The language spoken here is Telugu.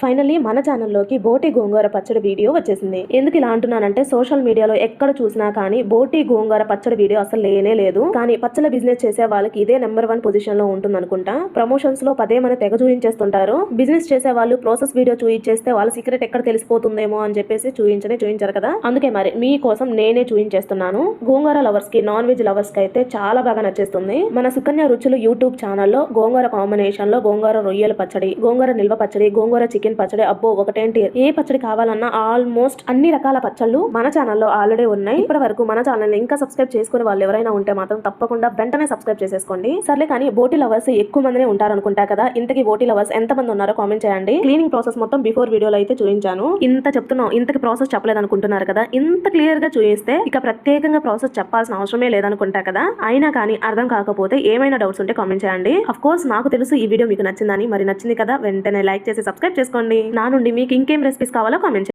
ఫైనల్లీ మన ఛానల్లోకి బోటి గోంగూర పచ్చడి వీడియో వచ్చేసింది. ఎందుకు ఇలా అంటున్నానంటే సోషల్ మీడియాలో ఎక్కడ చూసినా కానీ బోటి గోంగూర పచ్చడి వీడియో అసలు లేనే లేదు. కానీ పచ్చల బిజినెస్ చేసే వాళ్ళకి ఇదే నెంబర్ వన్ పొజిషన్లో ఉంటుంది అనుకుంటా ప్రమోషన్స్లో పదే మన తెగ చూయించేస్తుంటారు. బిజినెస్ చేసే వాళ్ళు ప్రాసెస్ వీడియో చూయించేస్తే వాళ్ళ సీక్రెట్ ఎక్కడ తెలిసిపోతుందేమో అని చెప్పేసి చూయించనే చూయించారు కదా. అందుకే మరి మీ కోసం నేనే చూయించేస్తున్నాను. గోంగూర లవర్స్కి నాన్ వెజ్ లవర్స్కి అయితే చాలా బాగా నచ్చేస్తుంది. మన సుకన్య రుచులు యూట్యూబ్ ఛానల్లో గోంగూర కాంబినేషన్లో గోంగూర రొయ్యల పచ్చడి గోంగూర నిల్వ పచ్చడి గోంగూర చికెన్ పచ్చడి అబ్బో ఒకటేంటి? ఏ పచ్చడి కావాలన్నా ఆల్మోస్ట్ అన్ని రకాల పచ్చళ్ళు మన ఛానల్లో ఆల్రెడీ ఉన్నాయి. ఇప్పటి వరకు మన ఛానల్ ఇంకా సబ్స్క్రైబ్ చేసుకునే వాళ్ళు ఎవరైనా ఉంటే మాత్రం తప్పకుండా వెంటనే సబ్స్క్రైబ్ చేసేసుకోండి. సర్లే కానీ బోటి లవర్స్ ఎక్కువ మందినే ఉంటారనుకుంటా కదా? ఇంతకి బోటి లవర్స్ ఎంత మంది ఉన్నారో కామెంట్ చేయండి. క్లీనింగ్ ప్రాసెస్ మొత్తం బిఫోర్ వీడియోలో అయితే చూపించాను. ఇంత చెప్తున్నాం. ఇంతకి ప్రాసెస్ చెప్పలేదు అనుకుంటున్నారు కదా? ఇంత క్లియర్గా చూపిస్తే ఇక ప్రత్యేకంగా ప్రాసెస్ చెప్పాల్సిన అవసరమే లేదనుకుంటా కదా? అయినా కానీ అర్థం కాకపోతే ఏమైనా డౌట్స్ ఉంటే కామెంట్ చేయండి. అఫ్ కోర్స్ నాకు తెలుసు ఈ వీడియో మీకు నచ్చిందని. మరి నచ్చింది కదా? వెంటనే లైక్ చేసి సబ్స్క్రైబ్ చేసుకోండి నా నుండి మీకు ఇంకేం రెసిపీస్ కావాలో కామెంట్